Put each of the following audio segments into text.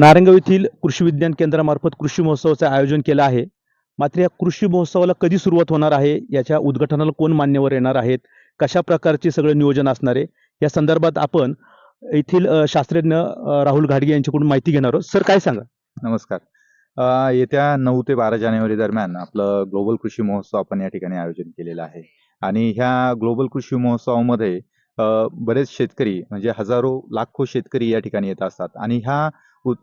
नारंगाव येथील कृषी विज्ञान केंद्रामार्फत कृषी महोत्सवाचं आयोजन केलं आहे. मात्र या कृषी महोत्सवाला कधी सुरुवात होणार आहे? याच्या उद्घाटनाला कोण मान्यवर येणार आहेत? कशा प्रकारचे सगळं नियोजन असणार आहे? या संदर्भात आपण येथील शास्त्रज्ञ राहुल घाडगे यांच्याकडून माहिती घेणार आहोत. सर काय सांगा? नमस्कार. येत्या नऊ ते बारा जानेवारी दरम्यान आपलं ग्लोबल कृषी महोत्सव आपण या ठिकाणी आयोजन केलेलं आहे. आणि ह्या ग्लोबल कृषी महोत्सवामध्ये बरेच शेतकरी म्हणजे हजारो लाखो शेतकरी या ठिकाणी येत असतात. आणि ह्या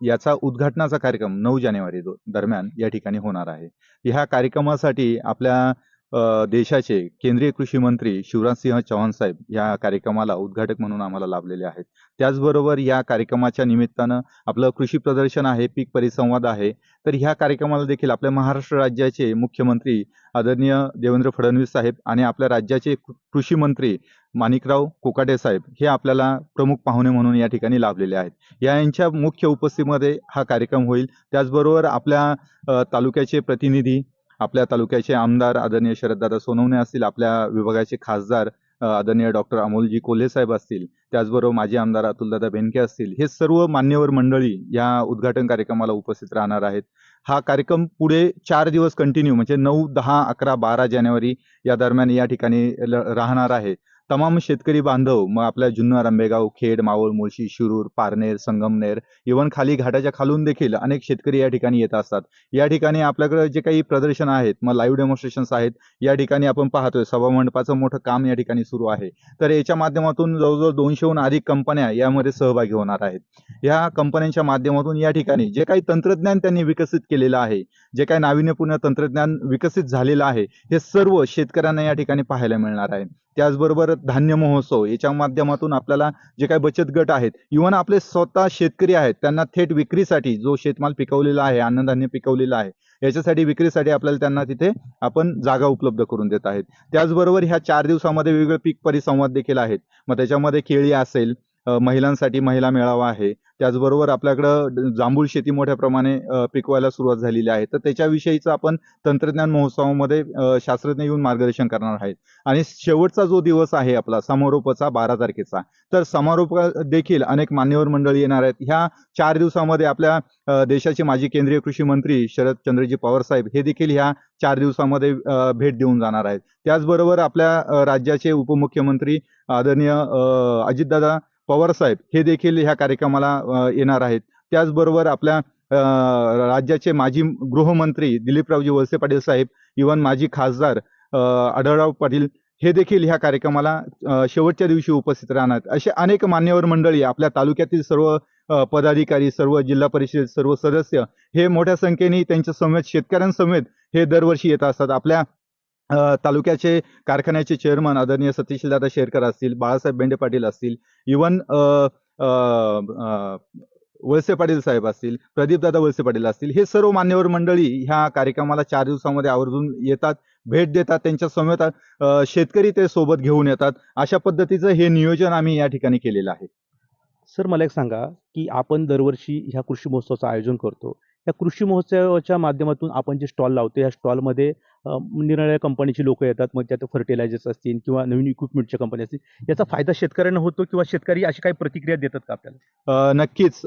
याचा उद्घाटनाचा कार्यक्रम नऊ जानेवारी दरम्यान या ठिकाणी होणार आहे. ह्या कार्यक्रमासाठी आपल्या देशाचे केंद्रीय कृषी मंत्री शिवराजसिंह चौहान साहेब या कार्यक्रमाला उद्घाटक म्हणून आम्हाला लाभलेले आहेत. त्याचबरोबर या कार्यक्रमाच्या निमित्तानं आपलं कृषी प्रदर्शन आहे पीक परिसंवाद आहे. तर ह्या कार्यक्रमाला देखील आपल्या महाराष्ट्र राज्याचे मुख्यमंत्री आदरणीय देवेंद्र फडणवीस साहेब आणि आपल्या राज्याचे कृषी मंत्री माणिकराव कोकाटे साहेब हे आपल्याला प्रमुख पाहुणे म्हणून या ठिकाणी लाभलेले आहेत. यांच्या मुख्य उपस्थितीमध्ये हा कार्यक्रम होईल. त्याचबरोबर आपल्या तालुक्याचे प्रतिनिधी आपल्या तालुक्याचे आमदार आदरणीय शरददादा सोनवणे असतील आपल्या विभागाचे खासदार आदरणीय डॉक्टर अमोलजी कोल्हे साहेब असतील त्याचबरोबर माजी आमदार अतुलदादा भेंडके असतील हे सर्व मान्यवर मंडळी या उद्घाटन कार्यक्रमाला उपस्थित राहणार आहेत. हा कार्यक्रम पुढे चार दिवस कंटिन्यू म्हणजे नऊ दहा अकरा बारा जानेवारी या दरम्यान या ठिकाणी राहणार आहे. तमाम शेतकरी बांधव मग आपल्या जुन्नर आंबेगाव खेड मावळ मुळशी शिरूर पारनेर संगमनेर इव्हन खाली घाटाच्या खालून देखील अनेक शेतकरी या ठिकाणी येत असतात. या ठिकाणी आपल्याकडे जे काही प्रदर्शन आहेत मग लाईव्ह डेमॉन्स्ट्रेशन्स आहेत या ठिकाणी आपण पाहतोय सभा मंडपाचं मोठं काम या ठिकाणी सुरू आहे. तर याच्या माध्यमातून जवळजवळ दोनशेहून अधिक कंपन्या यामध्ये सहभागी होणार आहेत. या कंपन्यांच्या माध्यमातून या ठिकाणी जे काही तंत्रज्ञान त्यांनी विकसित केलेलं आहे जे काही नाविन्यपूर्ण तंत्रज्ञान विकसित झालेलं आहे हे सर्व शेतकऱ्यांना या ठिकाणी पाहायला मिळणार आहे. त्याचबरोबर धान्य महोत्सव याच्या माध्यमातून आपल्याला जे काही बचत गट आहेत इव्हन आपले स्वतः शेतकरी आहेत त्यांना थेट विक्रीसाठी जो शेतमाल पिकवलेला आहे अन्नधान्य पिकवलेलं आहे याच्यासाठी विक्रीसाठी आपल्याला त्यांना तिथे आपण जागा उपलब्ध करून देत आहेत. त्याचबरोबर ह्या चार दिवसामध्ये वेगवेगळे पीक परिसंवाद देखील आहेत. मग त्याच्यामध्ये केळी असेल महिलांसाठी महिला मेळावा आहे. त्याचबरोबर आपल्याकडं जांभूळ शेती मोठ्या प्रमाणे पिकवायला सुरुवात झालेली आहे. तर त्याच्याविषयीचं आपण तंत्रज्ञान महोत्सवामध्ये शास्त्रज्ञ येऊन मार्गदर्शन करणार आहेत. आणि शेवटचा जो दिवस आहे आपला समारोपाचा बारा तारखेचा तर समारोप देखील अनेक मान्यवर मंडळी येणार आहेत. ह्या चार दिवसामध्ये आपल्या देशाचे माजी केंद्रीय कृषी मंत्री शरद चंद्रजी पवार साहेब हे देखील ह्या चार दिवसामध्ये भेट देऊन जाणार आहेत. त्याचबरोबर आपल्या राज्याचे उपमुख्यमंत्री आदरणीय अजितदादा पवार साहेब हे देखील ह्या कार्यक्रमाला येणार आहेत. त्याचबरोबर आपल्या राज्याचे माजी गृहमंत्री दिलीपरावजी वळसे पाटील साहेब इव्हन माजी खासदार आढळराव पाटील हे देखील ह्या कार्यक्रमाला शेवटच्या दिवशी उपस्थित राहणार. असे अनेक मान्यवर मंडळी आपल्या तालुक्यातील सर्व पदाधिकारी सर्व जिल्हा परिषद सर्व सदस्य हे मोठ्या संख्येने त्यांच्या समेत शेतकऱ्यांसमेत हे दरवर्षी येत असतात. आपल्या तालुक्याचे कारखान्याचे चेअरमन आदरणीय सतीशदादा शेरकर असतील बाळासाहेब बेंडे पाटील असतील इवन वळसे पाटील साहेब असतील प्रदीपदादा वळसे पाटील असतील हे सर्व मान्यवर मंडळी ह्या कार्यक्रमाला चार दिवसामध्ये आवर्जून येतात भेट देतात त्यांच्या समेत शेतकरी ते सोबत घेऊन येतात. अशा पद्धतीचं हे नियोजन आम्ही या ठिकाणी केलेलं आहे. सर मला एक सांगा की आपण दरवर्षी ह्या कृषी महोत्सवाचं आयोजन करतो. या कृषी महोत्सवाच्या माध्यमातून आपण जे स्टॉल लावतो या स्टॉलमध्ये निराळ्या निरनिराळ्या कंपनीची लोक येतात मग त्यात फर्टिलायझर्स असतील किंवा नवीन इक्विपमेंटच्या कंपनी असतील याचा फायदा शेतकऱ्यांना होतो किंवा शेतकरी अशी काही प्रतिक्रिया देतात का आपल्याला? नक्कीच.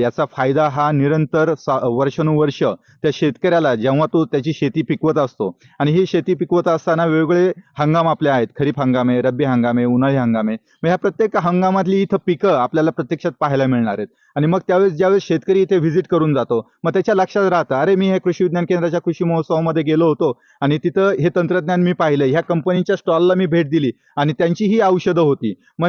याचा फायदा हा निरंतर वर्षानुवर्ष त्या शेतकऱ्याला जेव्हा तो त्याची शेती पिकवत असतो आणि ही शेती पिकवत असताना वेगवेगळे हंगाम आपले आहेत. खरीप हंगाम आहे रब्बी हंगाम आहे उन्हाळी हंगाम आहे. मग ह्या प्रत्येक हंगामातली इथं पिकं आपल्याला प्रत्यक्षात पाहायला मिळणार आहेत. आणि मग त्यावेळेस ज्यावेळेस शेतकरी इथे व्हिजिट करून जातो मग त्याच्या लक्षात राहतं अरे मी हे कृषी विज्ञान केंद्राच्या कृषी महोत्सवामध्ये गेलो होतो आणि तिथं हे तंत्रज्ञान मी पाहिलं ह्या कंपनीच्या स्टॉलला मी भेट दिली आणि त्यांची ही औषधं होती. मग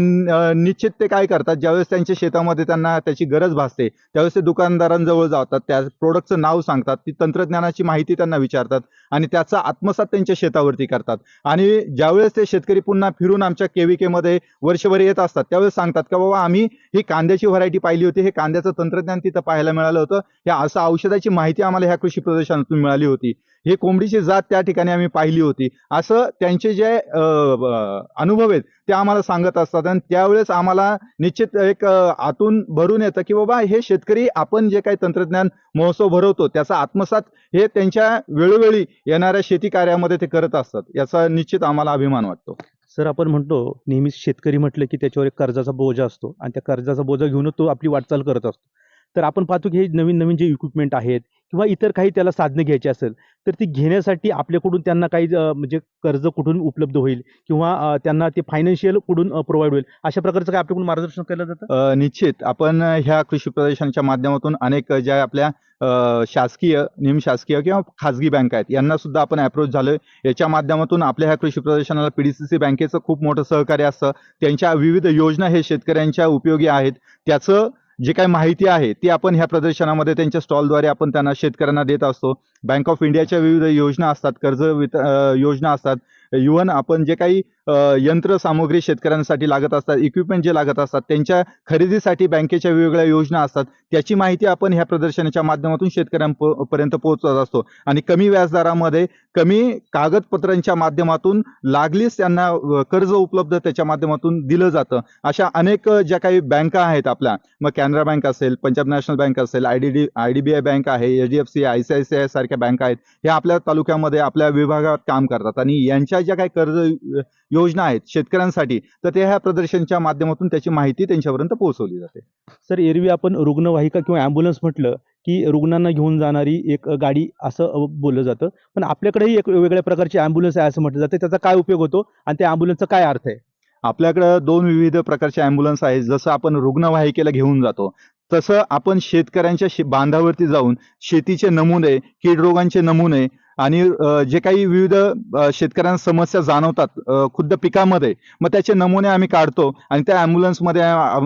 निश्चित ते काय करतात? ज्यावेळेस त्यांच्या शेतामध्ये त्यांना त्याची गरज भासते त्यावेळेस ते दुकानदारांजवळ जातात त्या प्रोडक्टचं नाव सांगतात ती तंत्रज्ञानाची माहिती त्यांना विचारतात आणि त्याचा आत्मसात त्यांच्या शेतावरती करतात. आणि ज्यावेळेस ते शेतकरी पुन्हा फिरून आमच्या केविकेमध्ये वर्षभर येत असतात त्यावेळेस सांगतात का बाबा आम्ही ही कांद्याची व्हरायटी पाहिली होती. हे कांद्याचं तंत्रज्ञान तिथं पाहायला मिळालं होतं. या असं औषधाची माहिती आम्हाला ह्या कृषी प्रदर्शनातून मिळाली होती. हे कोंबडीची जात त्या ठिकाणी आम्ही पाहिली होती. असं त्यांचे जे अनुभव आहेत ते आम्हाला सांगत असतात. आणि त्यावेळेस आम्हाला निश्चित एक आतून भरून येतं की बाबा हे शेतकरी आपण जे काही तंत्रज्ञान महोत्सव भरवतो त्याचा आत्मसात हे त्यांच्या वेळोवेळी येणाऱ्या शेती कार्यामध्ये ते करत असतात. याचा निश्चित आम्हाला अभिमान वाटतो. सर आपण म्हणतो नेहमीच शेतकरी म्हटलं की त्याच्यावर एक कर्जाचा बोजा असतो. आणि त्या कर्जाचा बोजा घेऊनच तो आपली वाटचाल करत असतो. तर आपण पाहतो की हे नवीन नवीन जे इक्विपमेंट आहेत किंवा इतर काही त्याला साधनं घ्यायची असेल तर ती घेण्यासाठी आपल्याकडून त्यांना काही म्हणजे कर्ज कुठून उपलब्ध होईल किंवा त्यांना ते फायनान्शियल कुठून प्रोव्हाइड होईल. अशा प्रकारचं काय आपल्याकडून मार्गदर्शन केलं जातं? निश्चित. आपण ह्या कृषी प्रदर्शनाच्या माध्यमातून अनेक ज्या आपल्या शासकीय निमशासकीय किंवा खाजगी बँक आहेत यांना सुद्धा आपण अप्रोच झालो याच्या माध्यमातून आपल्या ह्या कृषी प्रदर्शनाला पीडीसीसी बँकेचं खूप मोठं सहकार्य असतं. त्यांच्या विविध योजना हे शेतकऱ्यांच्या उपयोगी आहेत. त्याचं जी काही माहिती आहे ती आपण ह्या प्रदर्शनामध्ये त्यांच्या स्टॉलद्वारे आपण त्यांना शेतकऱ्यांना देत असतो. बँक ऑफ इंडियाच्या विविध योजना असतात कर्ज वित योजना असतात. इव्हन आपण जे काही यंत्रसामुग्री शेतकऱ्यांसाठी लागत असतात इक्विपमेंट जे लागत असतात त्यांच्या खरेदीसाठी बँकेच्या वेगवेगळ्या योजना असतात त्याची माहिती आपण ह्या प्रदर्शनाच्या माध्यमातून शेतकऱ्यांपर्यंत पोहोचत असतो. आणि कमी व्याजदरामध्ये कमी कागदपत्रांच्या माध्यमातून लागलीच त्यांना कर्ज उपलब्ध त्याच्या माध्यमातून दिलं जातं. अशा अनेक ज्या काही बँका आहेत आपल्या मग कॅनरा बँक असेल पंजाब नॅशनल बँक असेल I D D I D B I bank आहे H D F C I C I C I सारख्या बँका आहेत ह्या आपल्या तालुक्यामध्ये आपल्या विभागात काम करतात. आणि यांच्या ज्या काही कर्ज योजना आहेत शेतकऱ्यांसाठी तर ते ह्या प्रदर्शनच्या माध्यमातून त्याची माहिती त्यांच्यापर्यंत पोहोचवली जाते. सर एरवी आपण रुग्णवाहिका किंवा ॲम्ब्युलन्स म्हटलं की रुग्णांना घेऊन जाणारी एक गाडी असं बोललं जातं. पण आपल्याकडेही एक वेगवेगळ्या प्रकारची ॲम्ब्युलन्स आहे असं म्हटलं जातं. त्याचा काय उपयोग होतो आणि त्या ॲम्ब्युलन्सचा काय अर्थ आहे? आपल्याकडं दोन विविध प्रकारचे अँब्युलन्स आहेत. जसं आपण रुग्णवाहिकेला घेऊन जातो तसं आपण शेतकऱ्यांच्या शे बांधावरती जाऊन शेतीचे नमुने कीड रोगांचे नमुने आणि जे काही विविध शेतकऱ्यांना समस्या जाणवतात खुद्द पिकामध्ये मग त्याचे नमुने आम्ही काढतो आणि त्या ॲम्ब्युलन्समध्ये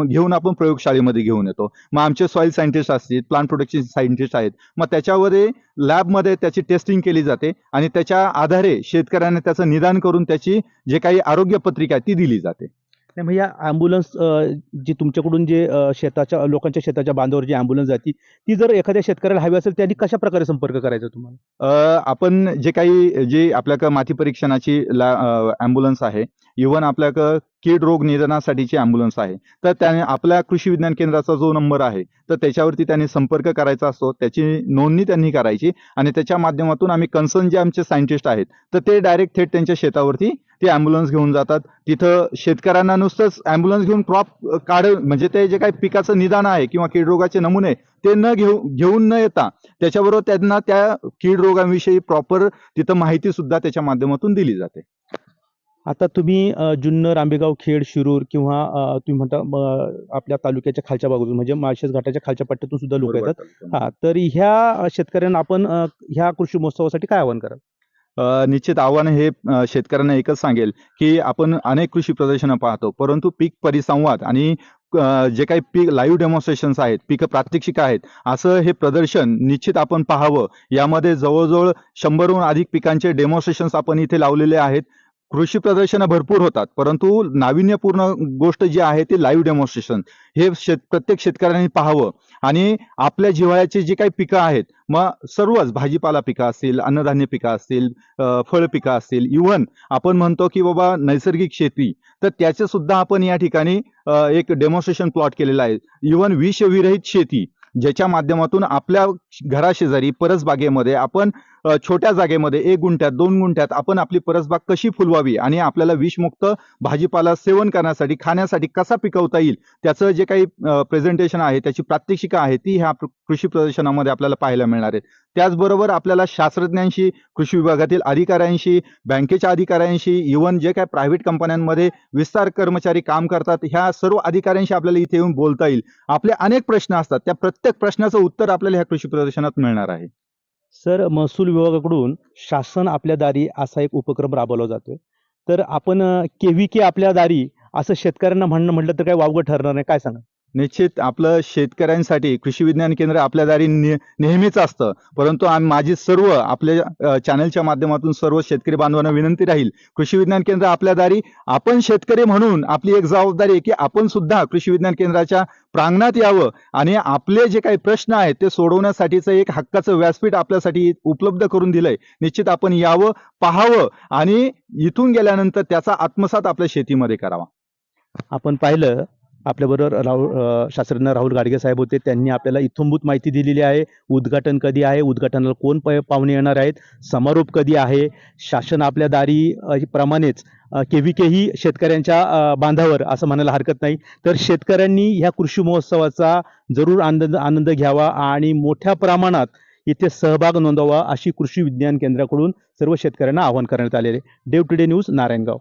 घेऊन आपण प्रयोगशाळेमध्ये घेऊन येतो. मग आमचे सॉईल सायंटिस्ट असतील प्लांट प्रोटेक्शन सायंटिस्ट आहेत मग त्याच्यावरही लॅबमध्ये त्याची टेस्टिंग केली जाते आणि त्याच्या आधारे शेतकऱ्यांना त्याचं निदान करून त्याची जे काही आरोग्य पत्रिका आहे ती दिली जाते. नाही मग या ॲम्ब्युलन्स जी तुमच्याकडून जे शेताच्या लोकांच्या शेताच्या बांधावर जी ॲम्ब्युलन्स जाते ती जर एखाद्या शेतकऱ्याला हवी असेल त्यांनी कशा प्रकारे संपर्क करायचा तुम्हाला? आपण जे काही जे आपल्याकडं माती परीक्षणाची ला ॲम्ब्युलन्स आहे इव्हन आपल्याकडं कीड रोग निदानासाठीची ॲम्ब्युलन्स आहे तर त्याने आपल्या कृषी विज्ञान केंद्राचा जो नंबर आहे तर त्याच्यावरती त्यांनी संपर्क करायचा असतो त्याची नोंदणी त्यांनी करायची आणि त्याच्या माध्यमातून आम्ही कन्सर्न जे आमचे सायंटिस्ट आहेत तर ते डायरेक्ट थेट त्यांच्या शेतावरती ते ॲम्ब्युलन्स घेऊन जातात. तिथं शेतकऱ्यांना नुसतंच ॲम्ब्युलन्स घेऊन क्रॉप काढ म्हणजे ते जे काही पिकाचं निदान आहे किंवा कीड रोगाचे नमुने ते न घेऊ घेऊन न येता त्याच्याबरोबर त्यांना त्या कीड रोगांविषयी प्रॉपर तिथं माहिती सुद्धा त्याच्या माध्यमातून दिली जाते. आता तुम्ही जुन्नर आंबेगाव खेड शिरूर किंवा तुम्ही म्हणता आपल्या तालुक्याच्या खालच्या बाजूला म्हणजे माळशेज घाटाच्या खालच्या पट्ट्यातून सुद्धा लोक येतात. हा तर ह्या शेतकऱ्यांना आपण ह्या कृषी महोत्सवासाठी काय आवाहन कराल? निश्चित आव्हान हे शेतकऱ्यांना एकच सांगेल की आपण अनेक कृषी प्रदर्शनं पाहतो परंतु पीक परिसंवाद आणि जे काही पीक लाईव्ह डेमॉन्स्ट्रेशन्स आहेत पीक प्रात्यक्षिक आहेत असं हे प्रदर्शन निश्चित आपण पाहावं. यामध्ये जवळजवळ शंभरहून अधिक पिकांचे डेमॉन्स्ट्रेशन्स आपण इथे लावलेले आहेत. कृषी प्रदर्शनं भरपूर होतात परंतु नाविन्यपूर्ण गोष्ट जी आहे ती लाईव्ह डेमॉन्स्ट्रेशन हे शेत प्रत्येक शेतकऱ्यांनी पाहावं आणि आपल्या जिव्हाळ्याची जी काही पिकं आहेत मग सर्वच भाजीपाला पिकं असतील अन्नधान्य पिकं असतील फळ पिकं असतील इव्हन आपण म्हणतो की बाबा नैसर्गिक शेती तर त्याचे सुद्धा आपण या ठिकाणी एक डेमॉन्स्ट्रेशन प्लॉट केलेला आहे. इव्हन विषविरहित शेती ज्याच्या माध्यमातून आपल्या घराशेजारी परसबागेमध्ये आपण छोट्या जागेमध्ये एक गुंठ्यात दोन गुंठ्यात आपण आपली परसबाग कशी फुलवावी आणि आपल्याला विषमुक्त भाजीपाला सेवन करण्यासाठी खाण्यासाठी कसा पिकवता येईल त्याचं जे काही प्रेझेंटेशन आहे त्याची प्रात्यक्षिका आहे ती ह्या कृषी प्रदर्शनामध्ये आपल्याला पाहायला मिळणार आहे त्याचबरोबर आपल्याला शास्त्रज्ञांशी कृषी विभागातील अधिकाऱ्यांशी बँकेच्या अधिकाऱ्यांशी इव्हन जे काही प्रायव्हेट कंपन्यांमध्ये विस्तार कर्मचारी काम करतात ह्या सर्व अधिकाऱ्यांशी आपल्याला इथे येऊन बोलता येईल. आपले अनेक प्रश्न असतात त्या प्रत्येक प्रश्नाचं उत्तर आपल्याला ह्या कृषी प्रदर्शनात मिळणार आहे. सर महसूल विभागाकडून शासन आपल्या दारी असा एक उपक्रम राबवला जातोय. तर आपण केव्ही के आपल्या दारी असं शेतकऱ्यांना म्हणणं म्हटलं तर काय वावगं ठरणार नाही काय सांगा निश्चित आपलं शेतकऱ्यांसाठी कृषी विज्ञान केंद्र आपल्या दारी ने- नेहमीच असतं. परंतु आम- माझी सर्व आपल्या चॅनलच्या माध्यमातून सर्व शेतकरी बांधवांना विनंती राहील. कृषी विज्ञान केंद्र आपल्या दारी आपण शेतकरी म्हणून आपली एक जबाबदारी आहे की आपण सुद्धा कृषी विज्ञान केंद्राच्या प्रांगणात यावं आणि आपले जे काही प्रश्न आहेत ते सोडवण्यासाठीचं एक हक्काचं व्यासपीठ आपल्यासाठी उपलब्ध करून दिलंय. निश्चित आपण यावं पाहावं आणि इथून गेल्यानंतर त्याचा आत्मसात आपल्या शेतीमध्ये करावा. आपण पाहिलं आपल्याबरोबर राहुल शास्त्रज्ञ राहुल गाडगे साहेब होते. त्यांनी आपल्याला इथंभूत माहिती दिलेली आहे. उद्घाटन कधी आहे? उद्घाटनाला कोण प पाहुणे येणार आहेत? समारोप कधी आहे? शासन आपल्या दारी प्रमाणेच के व्ही केही शेतकऱ्यांच्या बांधावर असं म्हणायला हरकत नाही. तर शेतकऱ्यांनी ह्या कृषी महोत्सवाचा जरूर आनंद आनंद घ्यावा आणि मोठ्या प्रमाणात इथे सहभाग नोंदवा अशी कृषी विज्ञान केंद्राकडून सर्व शेतकऱ्यांना आवाहन करण्यात आलेले. Dev today news Narayangaon.